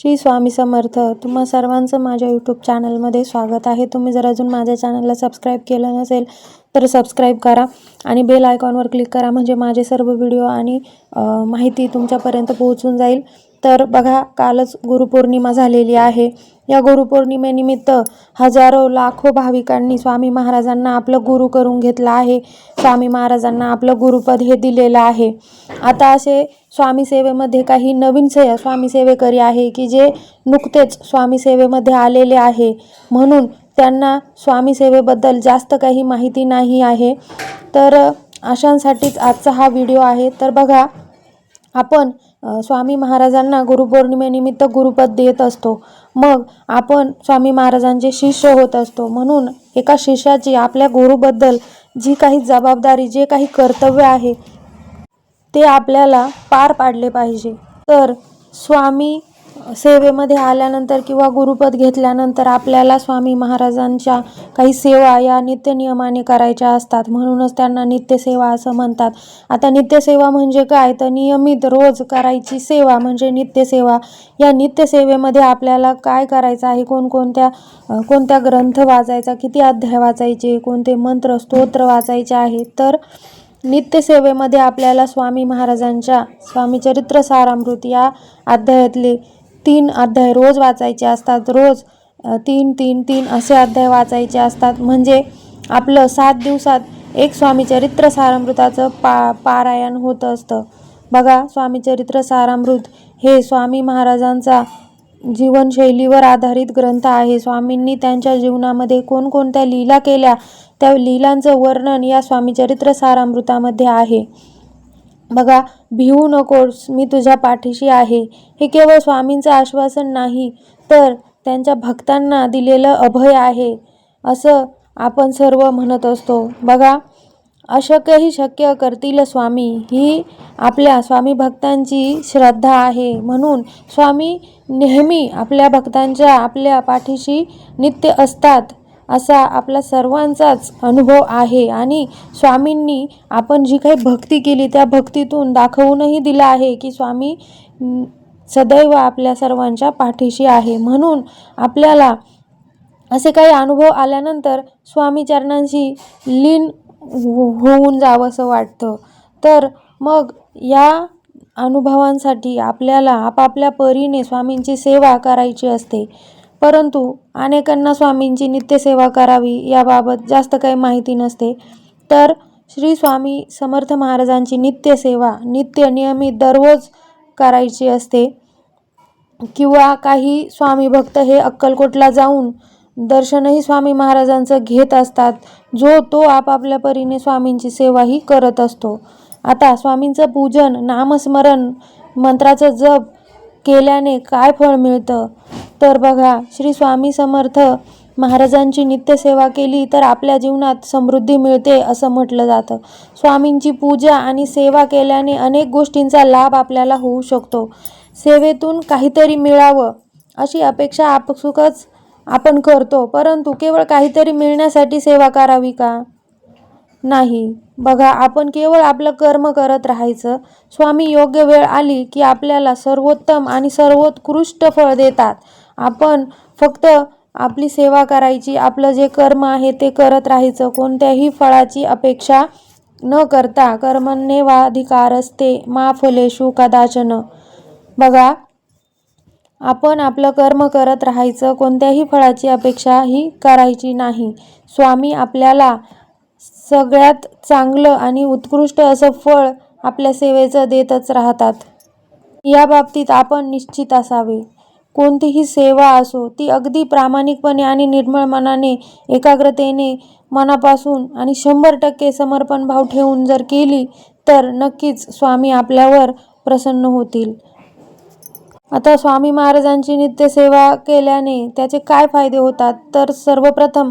श्री स्वामी समर्थ तुम्हा सर्वांचं माझ्या यूट्यूब चॅनलमध्ये स्वागत आहे. तुम्ही जर अजून माझ्या चॅनलला सबस्क्राईब केलं नसेल तर सबस्क्राईब करा आणि बेल आयकॉनवर क्लिक करा. म्हणजे माझे सर्व व्हिडिओ आणि माहिती तुमच्यापर्यंत पोहोचून जाईल. तर बघा कालच गुरुपौर्णिमा झालेली आहे. या गुरुपौर्णिमेनिमित्त हजारो लाखो भाविकांनी स्वामी महाराजांना आपलं गुरु करून घेतलं आहे. स्वामी महाराजांना आपलं गुरुपद हे दिलेलं आहे. आता असे स्वामी सेवेमध्ये काही नवीन से स्वामी सेवेकरी आहे की जे नुकतेच स्वामी सेवेमध्ये आलेले आहे. म्हणून त्यांना स्वामी सेवेबद्दल जास्त काही माहिती नाही आहे. तर अशांसाठीच आजचा हा व्हिडिओ आहे. तर बघा आपण स्वामी महाराजांना गुरुपौर्णिमेनिमित्त गुरुपद देत असतो. मग आपण स्वामी महाराजांचे शिष्य होत असतो. म्हणून एका शिष्याची आपल्या गुरुबद्दल जी काही जबाबदारी जे काही कर्तव्य आहे ते आपल्याला पार पाडले पाहिजे. तर स्वामी सेवेमध्ये आल्यानंतर किंवा गुरुपद घेतल्यानंतर आपल्याला स्वामी महाराजांच्या काही सेवा या नित्यनियमाने करायच्या असतात. म्हणूनच त्यांना नित्यसेवा असं म्हणतात. आता नित्यसेवा म्हणजे काय? तर नियमित रोज करायची सेवा म्हणजे नित्यसेवा. या नित्यसेवेमध्ये आपल्याला काय करायचं आहे? कोणकोणत्या कोणत्या ग्रंथ वाचायचा? किती अध्याय वाचायचे? कोणते मंत्र स्तोत्र वाचायचे आहे? तर नित्यसेवेमध्ये आपल्याला स्वामी महाराजांच्या स्वामी चरित्र सारामृत या अध्यायातले तीन अध्याय रोज वाचायचे असतात रोज तीन तीन तीन असे अध्याय वाचायचे असतात. म्हणजे आपलं सात दिवसात एक स्वामीचरित्र सारामृताचं पा पारायण होत असतं. बघा स्वामीचरित्र सारामृत हे स्वामी महाराजांचा जीवनशैलीवर आधारित ग्रंथ आहे. स्वामींनी त्यांच्या जीवनामध्ये कोणकोणत्या लीला केल्या त्या लीलांचं वर्णन या स्वामीचरित्र सारामृतामध्ये आहे. बघा भिवू नकोस मी तुझ्या पाठीशी आहे. हे केवळ स्वामींचं आश्वासन नाही तर त्यांच्या भक्तांना दिलेलं अभय आहे असं आपण सर्व म्हणत असतो. बघा अशक्यही शक्य करतील स्वामी. ही आपल्या स्वामी भक्तांची श्रद्धा आहे. म्हणून स्वामी नेहमी आपल्या भक्तांच्या आपल्या पाठीशी नित्य असतात. असा आपला सर्वांचाच अनुभव आहे. आणि स्वामींनी आपण जी काही भक्ती केली त्या भक्तीतून दाखवूनही दिलं आहे की स्वामी सदैव आपल्या सर्वांच्या पाठीशी आहे. म्हणून आपल्याला असे काही अनुभव आल्यानंतर स्वामी चरणांशी लीन होऊन होऊन जावंसं वाटतं. तर मग या अनुभवांसाठी आपल्याला आपापल्या परीने स्वामींची सेवा करायची असते. परंतु अनेकांना स्वामींची नित्यसेवा करावी याबाबत जास्त काही माहिती नसते. तर श्री स्वामी समर्थ महाराजांची नित्यसेवा नित्य नियमित दररोज करायची असते. किंवा काही स्वामी भक्त हे अक्कलकोटला जाऊन दर्शनही स्वामी महाराजांचं घेत असतात जो तो आपापल्या परीने स्वामींची सेवाही करत असतो. आता स्वामींचं पूजन नामस्मरण मंत्राचं जप केल्याने काय फळ मिळतं? तर बघा श्री स्वामी समर्थ महाराजांची नित्यसेवा केली तर आपल्या जीवनात समृद्धी मिळते असं म्हटलं जातं. स्वामींची पूजा आणि सेवा केल्याने अनेक गोष्टींचा लाभ आपल्याला होऊ शकतो. सेवेतून काहीतरी मिळावं अशी अपेक्षा आपसुकच आपण करतो परंतु केवळ काहीतरी मिळण्यासाठी सेवा करावी का? नाही. बघा आपण केवळ आपलं कर्म करत राहायचं. स्वामी योग्य वेळ आली की आपल्याला सर्वोत्तम आणि सर्वोत्कृष्ट फळ देतात. आपण फक्त आपली सेवा करायची आपलं जे कर्म आहे ते करत राहायचं. कोणत्याही फळाची अपेक्षा न करता कर्मण्येवाधिकार असते मा फलेषु कदाचन. बघा आपण आपलं कर्म करत राहायचं कोणत्याही फळाची अपेक्षा ही करायची नाही. स्वामी आपल्याला सगळ्यात चांगलं आणि उत्कृष्ट असं फळ आपल्या सेवेचं देतच राहतात. या बाबतीत आपण निश्चित असावे. कोणतीही सेवा असो ती अगदी प्रामाणिकपणे आणि निर्मळ मनाने एकाग्रतेने मनापासून आणि शंभर टक्के समर्पण भाव ठेवून जर केली तर नक्कीच स्वामी आपल्यावर प्रसन्न होतील. आता स्वामी महाराजांची नित्यसेवा केल्याने त्याचे काय फायदे होतात? तर सर्वप्रथम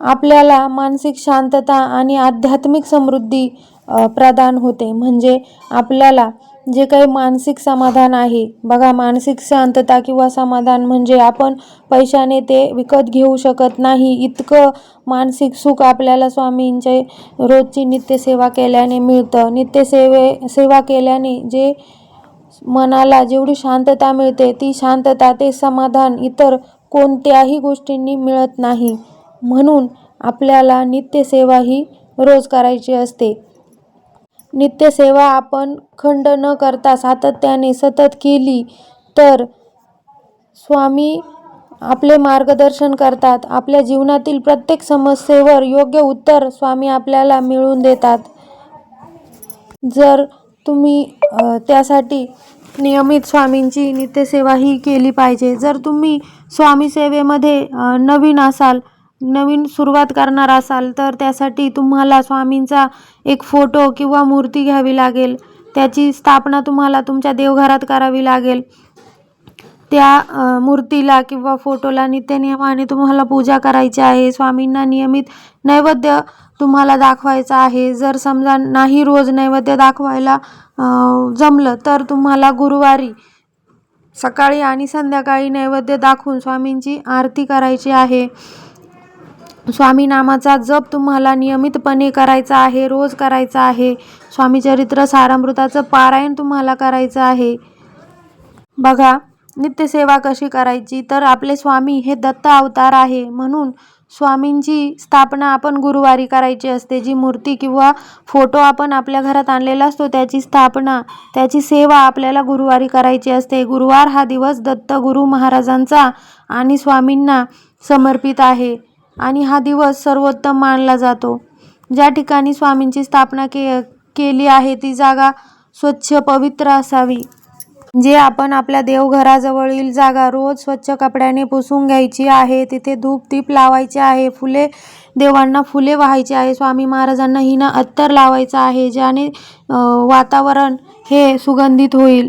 आपल्याला मानसिक शांतता आणि आध्यात्मिक समृद्धी प्रदान होते. म्हणजे आपल्याला जे काही मानसिक समाधान आहे बघा मानसिक शांतता किंवा समाधान म्हणजे आपण पैशाने ते विकत घेऊ शकत नाही. इतकं मानसिक सुख आपल्याला स्वामींचे रोजची नित्यसेवा केल्याने मिळतं. नित्यसेवे सेवा केल्याने जे मनाला जेवढी शांतता मिळते ती शांतता ते समाधान इतर कोणत्याही गोष्टींनी मिळत नाही. म्हणून आपल्याला नित्यसेवा ही रोज करायची असते. नित्यसेवा आपण खंड न करता सातत्याने सतत केली तर स्वामी आपले मार्गदर्शन करतात. आपल्या जीवनातील प्रत्येक समस्येवर योग्य उत्तर स्वामी आपल्याला मिळवून देतात. जर तुम्ही त्यासाठी नियमित स्वामींची नित्यसेवा ही केली पाहिजे. जर तुम्ही स्वामी सेवेमध्ये नवीन असाल नवीन सुरुवात करणार असाल तर त्यासाठी तुम्हाला स्वामींचा एक फोटो किंवा मूर्ती घ्यावी लागेल. त्याची स्थापना तुम्हाला तुमच्या देवघरात करावी लागेल. त्या मूर्तीला किंवा फोटोला नित्यनियमाने तुम्हाला पूजा करायची आहे. स्वामींना नियमित नैवेद्य तुम्हाला दाखवायचा आहे. जर समजा नाही रोज नैवेद्य दाखवायला जमलं तर तुम्हाला गुरुवारी सकाळी आणि संध्याकाळी नैवेद्य दाखवून स्वामींची आरती करायची आहे. स्वामी नामाचा जप तुम्हाला नियमितपणे करायचा आहे रोज करायचा आहे. स्वामी चरित्र सारामृताचं पारायण तुम्हाला करायचं आहे. बघा नित्यसेवा कशी करायची? तर आपले स्वामी हे दत्त अवतार आहे. म्हणून स्वामींची स्थापना आपण गुरुवारी करायची असते. जी मूर्ती किंवा फोटो आपण आपल्या घरात आणलेला असतो त्याची स्थापना त्याची सेवा आपल्याला गुरुवारी करायची असते. गुरुवार हा दिवस दत्त गुरु महाराजांचा आणि स्वामींना समर्पित आहे. आणि हा दिवस सर्वोत्तम मानला जातो. ज्या ठिकाणी स्वामींची स्थापना के केली आहे ती जागा स्वच्छ पवित्र असावी. जे आपण आपल्या देवघराजवळील जागा रोज स्वच्छ कपड्याने पुसून घ्यायची आहे तिथे धूप दीप लावायचे आहे फुले देवांना फुले वाहायची आहे स्वामी महाराजांना हिना अत्तर लावायचा आहे ज्याने वातावरण हे सुगंधित होईल.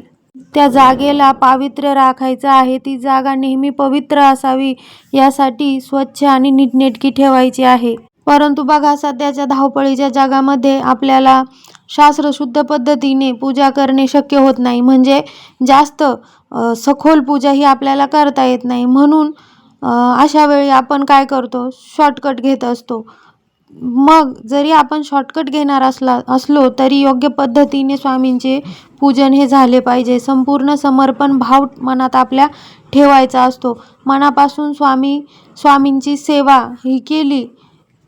त्या जागेला पावित्र्य राखायचं आहे. ती जागा नेहमी पवित्र असावी यासाठी स्वच्छ आणि नीटनेटकी ठेवायची आहे. परंतु बघा सध्याच्या धावपळीच्या जगामध्ये आपल्याला शास्त्रशुद्ध पद्धतीने पूजा करणे शक्य होत नाही. म्हणजे जास्त सखोल पूजा ही आपल्याला करता येत नाही. म्हणून अशा वेळी आपण काय करतो? शॉर्टकट घेत असतो. मग जरी आपण शॉर्टकट घेणार असला असलो तरी योग्य पद्धतीने स्वामींचे पूजन हे झाले पाहिजे. संपूर्ण समर्पण भाव मनात आपल्या ठेवायचा असतो. मनापासून स्वामी स्वामींची सेवा ही केली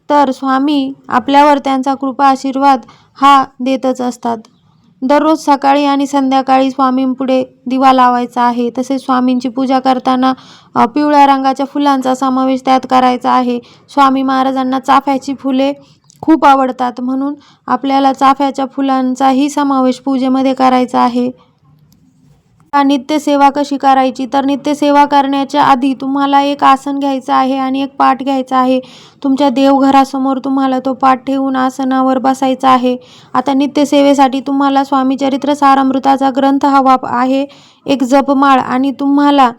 तर स्वामी आपल्यावर त्यांचा कृपा आशीर्वाद हा देतच असतात. दररोज सकाळी आणि संध्याकाळी स्वामींपुढे दिवा लावायचा आहे. तसेच स्वामींची पूजा करताना पिवळ्या रंगाच्या फुलांचा समावेश त्यात करायचा आहे. स्वामी महाराजांना चाफ्याची फुले खूप आवडतात. म्हणून आपल्याला चाफ्याच्या फुलांचाही समावेश पूजेमध्ये करायचा आहे. हा नित्यसेवा कशी करायची? तर नित्यसेवा करण्याच्या आधी तुम्हाला एक आसन घ्यायचं आहे आणि एक पाठ घ्यायचा आहे. तुमच्या देवघरासमोर तुम्हाला तो पाठ ठेवून आसनावर बसायचा आहे. आता नित्यसेवेसाठी तुम्हाला स्वामी चरित्र सारामृताचा ग्रंथ हवा आहे एक जपमाळ आणि तुम्हाला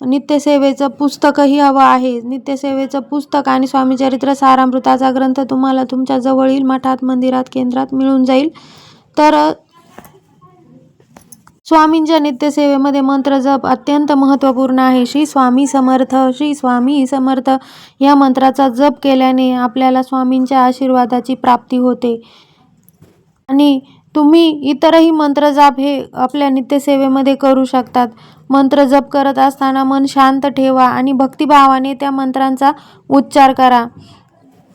नित्यसेवेचं पुस्तकही हवं आहे. नित्यसेवेचं पुस्तक आणि स्वामी चरित्र सारामृताचा ग्रंथ तुम्हाला तुमच्या जवळील मठात मंदिरात केंद्रात मिळून जाईल. तर स्वामींच्या नित्यसेवेमध्ये मंत्र जप अत्यंत महत्त्वपूर्ण आहे. श्री स्वामी समर्थ श्री स्वामी समर्थ या मंत्राचा जप केल्याने आपल्याला स्वामींच्या आशीर्वादाची प्राप्ती होते. आणि तुम्ही इतरही मंत्र जाप हे आपल्या नित्यसेवेमध्ये करू शकतात. मंत्र जप करत असताना मन शांत ठेवा आणि भक्तिभावाने त्या मंत्रांचा उच्चार करा.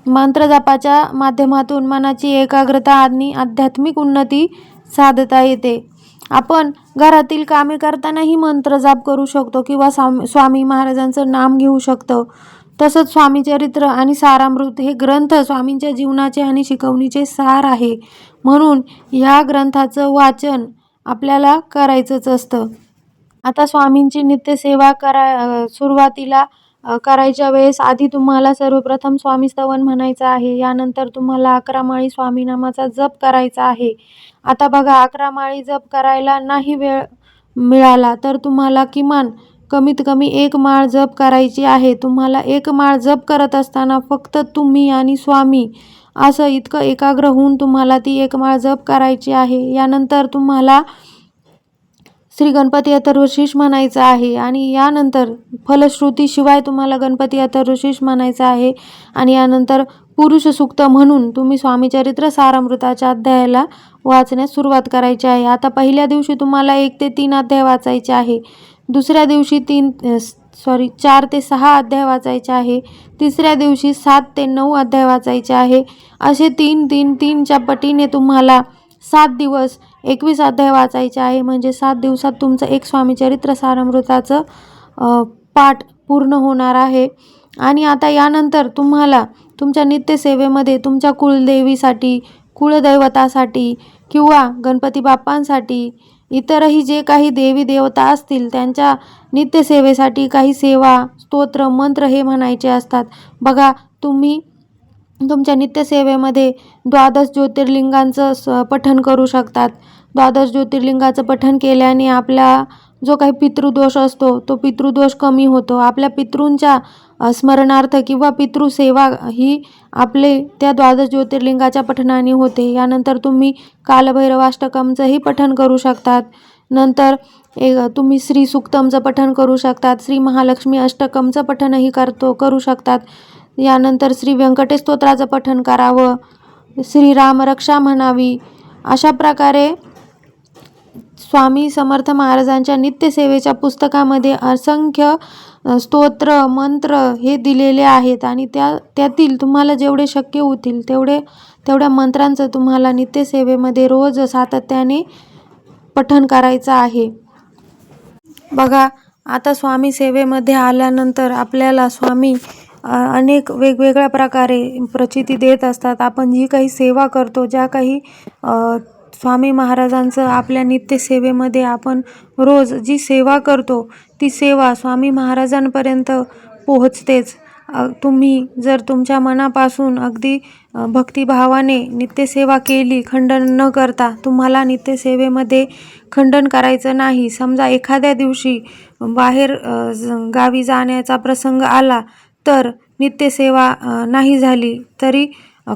मंत्र जपाच्या माध्यमातून मनाची एकाग्रता आणि आध्यात्मिक उन्नती साधता येते. आपण घरातील कामे करतानाही मंत्र जाप करू शकतो किंवा स्वामी स्वामी महाराजांचं नाम घेऊ शकतो. तसंच स्वामी चरित्र आणि सारामृत हे ग्रंथ स्वामींच्या जीवनाचे आणि शिकवणीचे सार आहे. म्हणून ह्या ग्रंथाचं वाचन आपल्याला करायचंच असतं. आता स्वामींची नित्यसेवा करा सुरुवातीला करायच्या वेळेस आधी तुम्हाला सर्वप्रथम स्वामी स्तवन म्हणायचं आहे यानंतर तुम्हाला अकरा माळी स्वामी नामाचा जप करायचा आहे. आता बघा अकरा माळी जप करायला नाही वेळ मिळाला तर तुम्हाला किमान कमीत कमी एक माळ जप करायची आहे. तुम्हाला एक माळ जप करत असताना फक्त तुम्ही आणि स्वामी असं इतकं एकाग्र होऊन तुम्हाला ती एक माळ जप करायची आहे. यानंतर तुम्हाला श्री गणपती अथर्वशीष म्हणायचं आहे आणि यानंतर फलश्रुतीशिवाय तुम्हाला गणपती अथर्वशीष म्हणायचं आहे आणि यानंतर पुरुष सूक्त म्हणून तुम्ही स्वामीचरित्र सारामृताच्या अध्यायाला वाचण्यास सुरुवात करायची आहे. आता पहिल्या दिवशी तुम्हाला एक ते तीन अध्याय वाचायचे आहे. दुसऱ्या दिवशी तीन सॉरी चार ते सहा अध्याय वाचायचे आहे. तिसऱ्या दिवशी सात ते नऊ अध्याय वाचायचे आहे. असे तीन तीन तीनच्या पटीने तुम्हाला सात दिवस एकवीस अध्याय वाचायचे आहे. म्हणजे सात दिवसात तुमचं एक स्वामीचरित्र सारामृताचं पाठ पूर्ण होणार आहे. आणि आता यानंतर तुम्हाला तुमच्या नित्यसेवेमध्ये तुमच्या कुलदेवीसाठी कुलदैवतासाठी किंवा गणपती बाप्पांसाठी इतरही जे काही देवी देवता असतील त्यांच्या नित्यसेवेसाठी काही सेवा स्तोत्र मंत्र हे म्हणायचे असतात. बघा तुम्ही तुमच्या नित्यसेवेमध्ये द्वादश ज्योतिर्लिंगांचं स पठण करू शकतात. द्वादश ज्योतिर्लिंगाचं पठण केल्याने आपला जो काही पितृदोष असतो तो पितृदोष कमी होतो. आपल्या पितृंच्या स्मरणार्थ किंवा पितृसेवा ही आपले त्या द्वादश ज्योतिर्लिंगाच्या पठणाने होते. यानंतर तुम्ही कालभैरवाष्टकमचंही पठण करू शकतात. नंतर एक तुम्ही श्री सुक्तमचं पठण करू शकतात. श्री महालक्ष्मी अष्टकमचं पठणही करतो करू शकतात. यानंतर श्री व्यंकटेश स्तोत्राचं पठण करावं श्रीराम रक्षा म्हणावी अशा प्रकारे स्वामी समर्थ महाराजांच्या नित्यसेवेच्या पुस्तकामध्ये असंख्य स्तोत्र मंत्र हे दिलेले आहेत आणि त्या त्यातील तुम्हाला जेवढे शक्य होतील तेवढे तेवढ्या मंत्रांचं तुम्हाला नित्यसेवेमध्ये रोज सातत्याने पठण करायचं आहे. बघा आता स्वामी सेवेमध्ये आल्यानंतर आपल्याला स्वामी अनेक वेगवेगळ्या प्रकारे प्रचिती देत असतात. आपण जी काही सेवा करतो ज्या काही स्वामी महाराजांचं आपल्या नित्यसेवेमध्ये आपण रोज जी सेवा करतो ती सेवा स्वामी महाराजांपर्यंत पोहोचतेच. तुम्ही जर तुमच्या मनापासून अगदी भक्तिभावाने नित्यसेवा केली खंडन न करता तुम्हाला नित्यसेवेमध्ये खंडन करायचं नाही. समजा एखाद्या दिवशी बाहेर गावी जाण्याचा प्रसंग आला तर नित्यसेवा नाही झाली तरी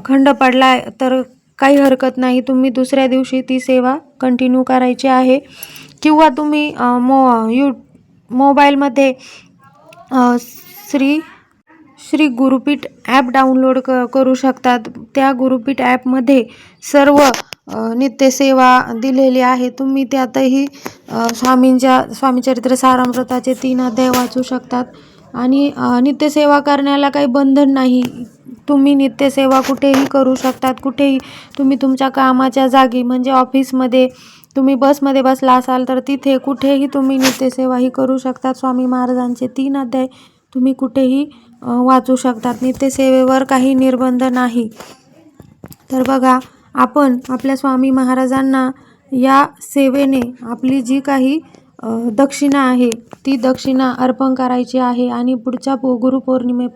खंड पडला तर काही हरकत नाही. तुम्ही दुसऱ्या दिवशी ती सेवा कंटिन्यू करायची आहे. किंवा तुम्ही मो यू मोबाईलमध्ये श्री श्री गुरुपीठ ॲप डाउनलोड क करू शकतात. त्या गुरुपीठ ॲपमध्ये सर्व नित्यसेवा दिलेली आहे. तुम्ही त्यातही स्वामींच्या स्वामीचरित्र सारामृताचे तीन अध्याय वाचू शकतात. आणि नित्यसेवा करण्याला काही बंधन नाही. तुम्ही नित्यसेवा कुठेही करू शकतात. कुठेही तुम्ही तुमच्या कामाच्या जागी म्हणजे ऑफिसमध्ये तुम्ही बसमध्ये बसला असाल तर तिथे कुठेही तुम्ही नित्यसेवा ही करू शकतात. स्वामी महाराजांचे तीन अध्याय तुम्ही कुठेही वाचू शकतात. नित्यसेवेवर काही निर्बंध नाही. तर बघा आपण आपल्या स्वामी महाराजांना या सेवेने आपली जी काही अ, दक्षिणा आहे. ती दक्षिणा अर्पण करायची आहे आणि पुढच्या पो गुरुपौर्णिमेपर्यंत